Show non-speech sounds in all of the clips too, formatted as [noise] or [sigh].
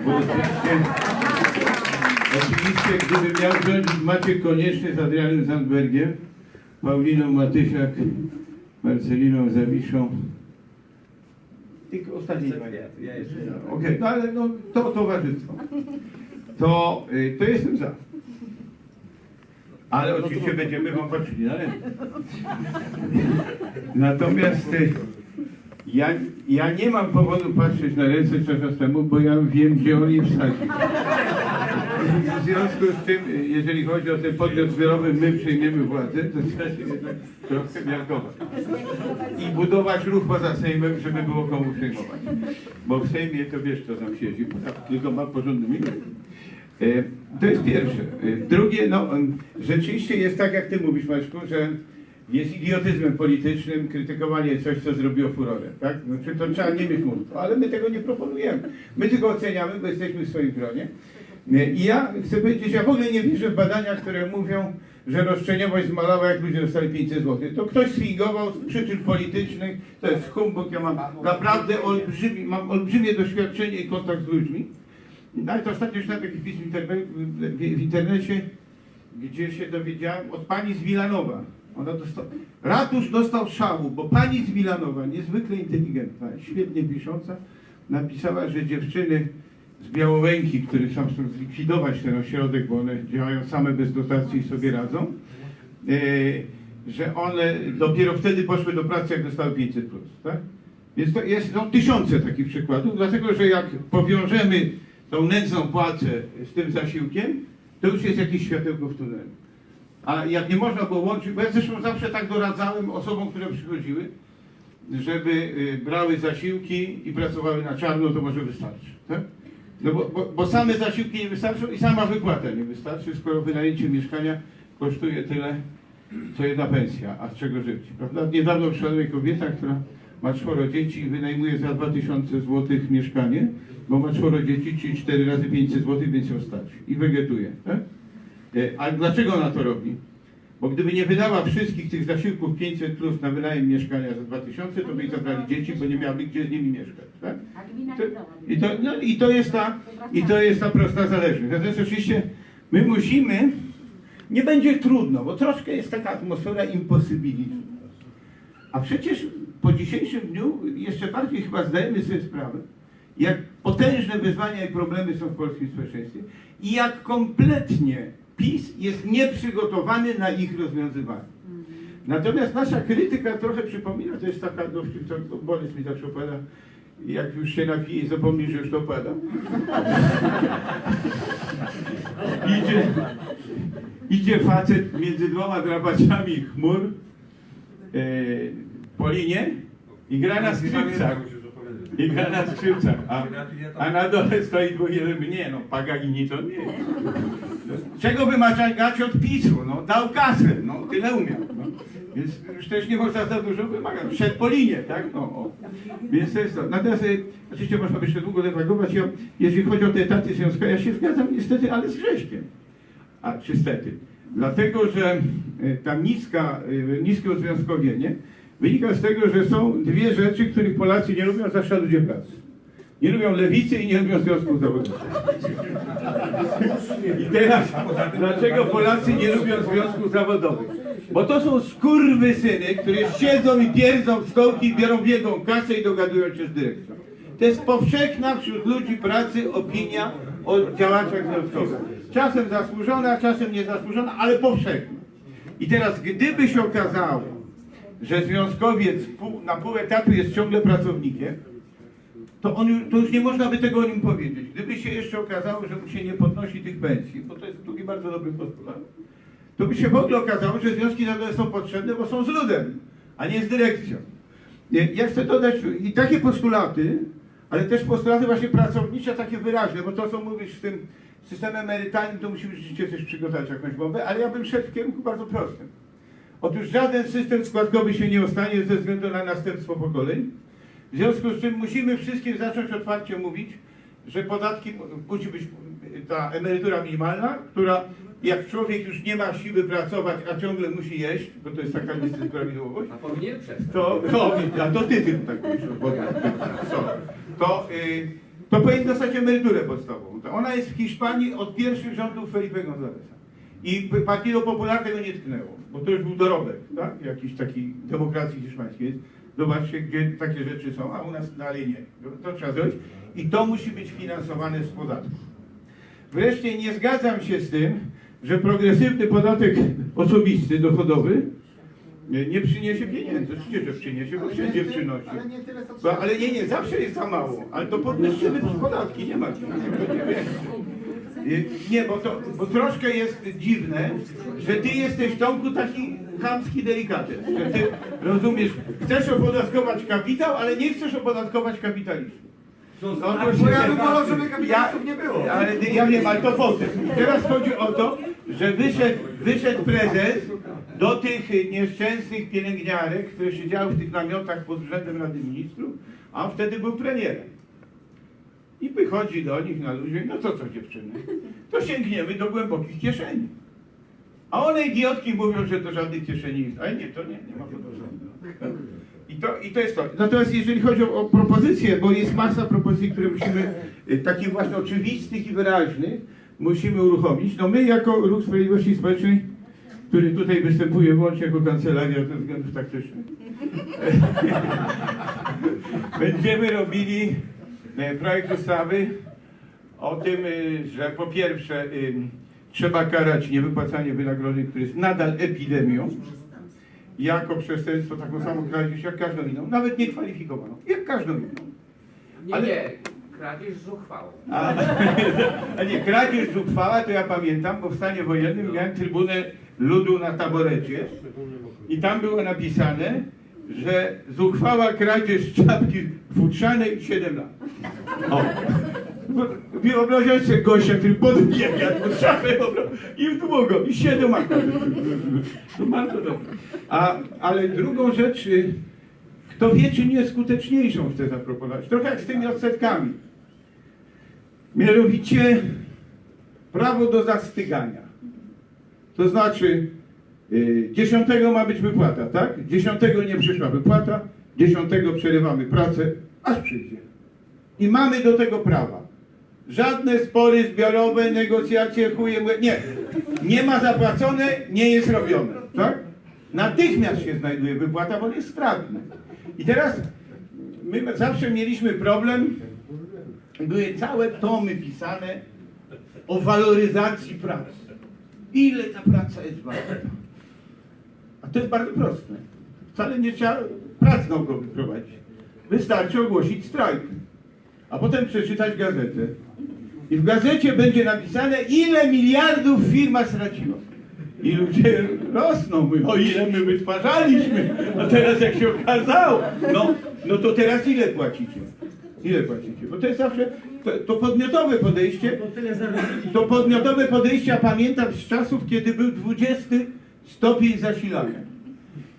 Oczywiście, oczywiście gdyby miał rządzić Maciek Konieczny z Adrianem Zandbergiem, Pauliną Matysiak, Marceliną Zawiszą, tylko ostatni dwa. Ja jeszcze za. Okej, no ale no, to towarzystwo. To, y, to jestem za. Ale oczywiście będziemy wam patrzyli na ręce. Natomiast y, ja, ja nie mam powodu patrzeć na ręce Czarzastemu, bo ja wiem, gdzie on je wsadzi. W związku z tym, jeżeli chodzi o ten podmiot zbiorowy, my przejmiemy władzę, to trzeba się jednak trochę miarkować. I budować ruch poza Sejmem, żeby było komu przejmować. Bo w Sejmie to wiesz, kto tam siedzi, tylko ma porządny minut. E, To jest pierwsze. E, Drugie, no rzeczywiście jest tak, jak ty mówisz, Maćku, że jest idiotyzmem politycznym krytykowanie coś, co zrobiło furorę, tak? Znaczy to trzeba nie mieć mózgu, ale my tego nie proponujemy. My tylko oceniamy, bo jesteśmy w swoim gronie. E, I ja chcę powiedzieć, ja w ogóle nie wierzę w badania, które mówią, że roszczeniowość zmalała, jak ludzie dostali 500 zł. To ktoś sfingował z przyczyn politycznych, to jest humbug, ja mam naprawdę olbrzymi, mam olbrzymie doświadczenie i kontakt z ludźmi. Nawet ostatnio czytałem taki wpis w, w, internecie, gdzie się dowiedziałem od pani z Milanowa. Ona dostała, ratusz dostał szału, bo pani z Milanowa, niezwykle inteligentna, świetnie pisząca, napisała, że dziewczyny z Białołęki, które chcą zlikwidować ten ośrodek, bo one działają same bez dotacji i sobie radzą, e, że one dopiero wtedy poszły do pracy, jak dostały 500+. Tak? Więc to jest, są tysiące takich przykładów, dlatego że jak powiążemy tą nędzną płacę z tym zasiłkiem, to już jest jakieś światełko w tunelu. A jak nie można było łączyć, bo ja zresztą zawsze tak doradzałem osobom, które przychodziły, żeby y, brały zasiłki i pracowały na czarno, to może wystarczy. Tak? No bo, bo, bo same zasiłki nie wystarczą i sama wypłata nie wystarczy, skoro wynajęcie mieszkania kosztuje tyle, co jedna pensja, a z czego żyć. Prawda? Niedawno mnie kobieta, która ma czworo dzieci i wynajmuje za 2000 zł mieszkanie, bo ma czworo dzieci, czyli 4 razy 500 zł, więc ją stać. I wegetuje. Tak? E, A dlaczego ona to robi? Bo gdyby nie wydała wszystkich tych zasiłków 500 plus na wynajem mieszkania za 2000, to by jej zabrali dzieci, bo nie miałaby gdzie z nimi mieszkać. Tak? To, i, to, no, I to jest ta i to jest ta prosta zależność. Natomiast oczywiście my musimy, nie będzie trudno, bo troszkę jest taka atmosfera imposybilizmu. A przecież po dzisiejszym dniu jeszcze bardziej chyba zdajemy sobie sprawę, jak potężne wyzwania i problemy są w polskim społeczeństwie i jak kompletnie PiS jest nieprzygotowany na ich rozwiązywanie. Natomiast nasza krytyka trochę przypomina, to jest taka dowcip, to Borys mi zawsze opowiada, jak już się napije i zapomni, że już to pada. [laughs] idzie, idzie facet między dwoma drapaciami chmur e, po linie i gra na skrzypcach. I gra na skrzypcach. A, a na dole stoi dwóch jeden. Nie no, Paganini to nie. Czego wymagać od PiSu? No, dał kasę, no, tyle umiał. No. Więc już też nie można za dużo wymagać. Szedł po linie, tak? No, o. Więc to jest to. Natomiast y, oczywiście można by jeszcze długo dywagować. Ja, jeżeli chodzi o te etaty związkowe, ja się zgadzam niestety, ale z Grześkiem. A czy stety? Dlatego, że y, ta niska, y, niskie uzwiązkowienie wynika z tego, że są dwie rzeczy, których Polacy nie lubią, zwłaszcza ludzie pracy. Nie lubią lewicy i nie lubią związków zawodowych. I teraz, dlaczego Polacy nie lubią związków zawodowych? Bo to są skurwysyny, które siedzą i pierdzą w stołki, biorą biegą kasę i dogadują się z dyrekcją. To jest powszechna wśród ludzi pracy opinia o działaczach związkowych. Czasem zasłużona, czasem niezasłużona, ale powszechna. I teraz, gdyby się okazało, że związkowiec na pół etatu jest ciągle pracownikiem, to, on, to już nie można by tego o nim powiedzieć. Gdyby się jeszcze okazało, że mu się nie podnosi tych pensji, bo to jest drugi bardzo dobry postulat, to by się w ogóle okazało, że związki zawodowe są potrzebne, bo są z ludem, a nie z dyrekcją. Ja chcę dodać i takie postulaty, ale też postulaty właśnie pracownicze, takie wyraźne, bo to, co mówisz z tym systemem emerytalnym, to musimy rzeczywiście też przygotować jakąś bombę, ale ja bym szedł w kierunku bardzo prostym. Otóż żaden system składkowy się nie ostanie ze względu na następstwo pokoleń. W związku z czym musimy wszystkim zacząć otwarcie mówić, że podatki musi być ta emerytura minimalna, która jak człowiek już nie ma siły pracować, a ciągle musi jeść, bo to jest taka niesprawiedliwość, A powinien przestać. to, to, a to ty tylko tak mówisz, bo, co, to, y, to powinien dostać emeryturę podstawową. To ona jest w Hiszpanii od pierwszych rządów Felipe Gonzáleza. I Partido Popular tego nie tknęło, bo to już był dorobek, tak? Jakiś taki demokracji hiszpańskiej. Zobaczcie, gdzie takie rzeczy są, a u nas dalej nie. To trzeba zrobić i to musi być finansowane z podatku. Wreszcie nie zgadzam się z tym, że progresywny podatek osobisty, dochodowy nie, nie przyniesie pieniędzy. Oczywiście, że przyniesie, bo wszędzie przynosi. Ale nie tyle co ale nie, nie, zawsze jest za mało. Ale to podwyższymy podatki, nie ma. Nie, będzie więcej. Y, nie bo, to, bo troszkę jest dziwne, że ty jesteś Tomku taki chamski. Że ty rozumiesz, chcesz opodatkować kapitał, ale nie chcesz opodatkować kapitalizmu. No, to Bo się- ja bym wolał, żeby kapitalistów nie było. ale ja wiem, ale to potem. Teraz chodzi o to, że wyszedł, wyszedł prezes do tych nieszczęsnych pielęgniarek, które siedziały w tych namiotach pod urzędem Rady Ministrów, a on wtedy był premierem. I wychodzi do nich na ludzie, no to co dziewczyny, to sięgniemy do głębokich kieszeni. A one idiotki mówią, że to żadnych kieszeni jest. Ale nie, to nie, nie ma podejrzenia. I to, I to jest to. Natomiast jeżeli chodzi o, o propozycje, bo jest masa propozycji, które musimy, y, takich właśnie oczywistych i wyraźnych, musimy uruchomić. No my jako Ruch Sprawiedliwości Społecznej, który tutaj występuje wyłącznie jako kancelaria ze względów taktycznych, [laughs] będziemy robili projekt ustawy o tym, y, że po pierwsze y, trzeba karać niewypłacanie wynagrodzeń, które jest nadal epidemią, jako przestępstwo taką samą kradzież jak każdą inną, nawet niekwalifikowaną, jak każdą inną. Nie, Ale- nie, kradzież z uchwałą. A, [laughs] a nie, kradzież zuchwała to ja pamiętam, bo w stanie wojennym miałem trybunę ludu na taborecie i tam było napisane, że zuchwała kradzież czapki futrzanej 7 lat. O. Wyobraźcie sobie gościa, który podbiega po prostu i w długo, i 7 lat. To bardzo dobrze. A, ale drugą rzecz, y, kto wie, czy nie skuteczniejszą chcę zaproponować. Trochę jak z tymi odsetkami. Mianowicie prawo do zastygania. To znaczy, 10 ma być wypłata, tak? 10 nie przyszła wypłata, 10 przerywamy pracę, aż przyjdzie. I mamy do tego prawa. Żadne spory zbiorowe, negocjacje, chuje, nie. Nie ma zapłacone, nie jest robione, tak? Natychmiast się znajduje wypłata, bo on jest stratny. I teraz my zawsze mieliśmy problem, były całe tomy pisane o waloryzacji pracy. Ile ta praca jest warta? A to jest bardzo proste. Wcale nie trzeba prac naukowych prowadzić. Wystarczy ogłosić strajk, a potem przeczytać gazetę. I w gazecie będzie napisane, ile miliardów firma straciła. I ludzie rosną, mówią, o ile my wytwarzaliśmy, a teraz jak się okazało, no, no to teraz ile płacicie? Ile płacicie? Bo to jest zawsze to, to podmiotowe podejście. To podmiotowe podejście, ja pamiętam z czasów, kiedy był 20 stopień zasilania.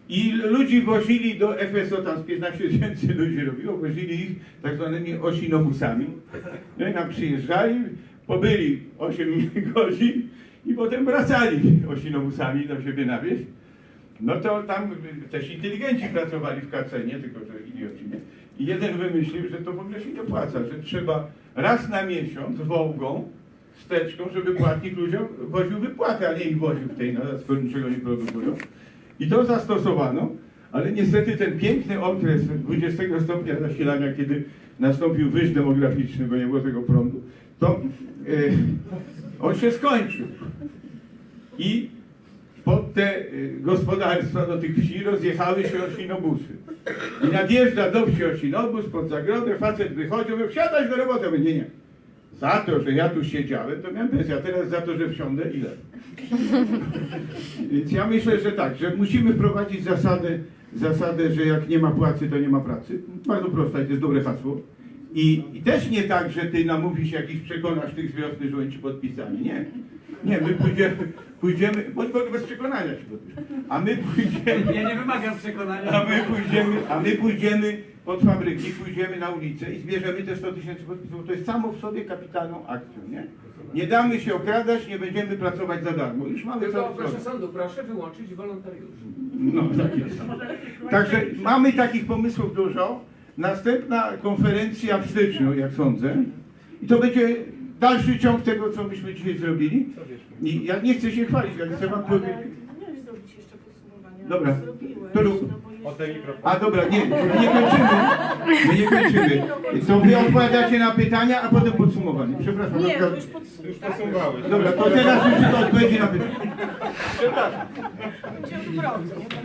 I ludzi wozili do FSO, tam z 15 tysięcy ludzi robiło, wozili ich tak zwanymi osinobusami. No i nam przyjeżdżali, pobyli 8 [laughs] godzin i potem wracali osinobusami do siebie na wieś. No to tam też inteligenci pracowali w KC, nie tylko, że idioci, nie? I jeden wymyślił, że to w ogóle się nie opłaca, że trzeba raz na miesiąc wołgą, wsteczką, żeby płatnik ludziom woził wypłatę, a nie ich woził w tej, na skoro niczego nie produkują. I to zastosowano, ale niestety ten piękny okres 20 stopnia zasilania, kiedy nastąpił wyż demograficzny, bo nie było tego prądu, to e, on się skończył. I pod te y, gospodarstwa do tych wsi rozjechały się osinobusy. I nadjeżdża do wsi osinobus pod zagrodę, facet wychodzi, mówi, wsiadać do roboty. Mówię, nie, nie. Za to, że ja tu siedziałem, to miałem pensję, a teraz za to, że wsiądę, ile? Więc ja myślę, że tak, że musimy wprowadzić zasadę, zasadę, że jak nie ma płacy, to nie ma pracy. Bardzo prosta to jest dobre hasło. I, I też nie tak, że ty namówisz jakichś, przekonasz tych z wiosny, że oni ci podpisani. Nie. Nie, my pójdziemy, pójdziemy, bądź bo bez przekonania się podpisz. A my pójdziemy, Ja nie wymagam przekonania. a my pójdziemy, a my pójdziemy pod fabryki, pójdziemy na ulicę i zbierzemy te 100 tysięcy podpisów. To jest samo w sobie kapitalną akcją, nie? Nie damy się okradać, nie będziemy pracować za darmo. Już mamy Tylko proszę sądu, proszę wyłączyć wolontariuszy. No, tak jest. Także mamy takich pomysłów dużo. Następna konferencja w styczniu, jak sądzę, I to będzie dalszy ciąg tego, co myśmy dzisiaj zrobili. I ja nie chcę się chwalić, ale chcę wam powiedzieć. Miałeś zrobić jeszcze podsumowanie. Dobra. Zrobiłeś, To rób. Oddaj mikrofon. A dobra, nie, my nie kończymy. My nie kończymy. To wy odpowiadacie na pytania, a potem podsumowanie. Przepraszam. Nie, to już tak? posumowałeś. Dobra, to teraz już to odpowiedzi na pytania. Odwrócę.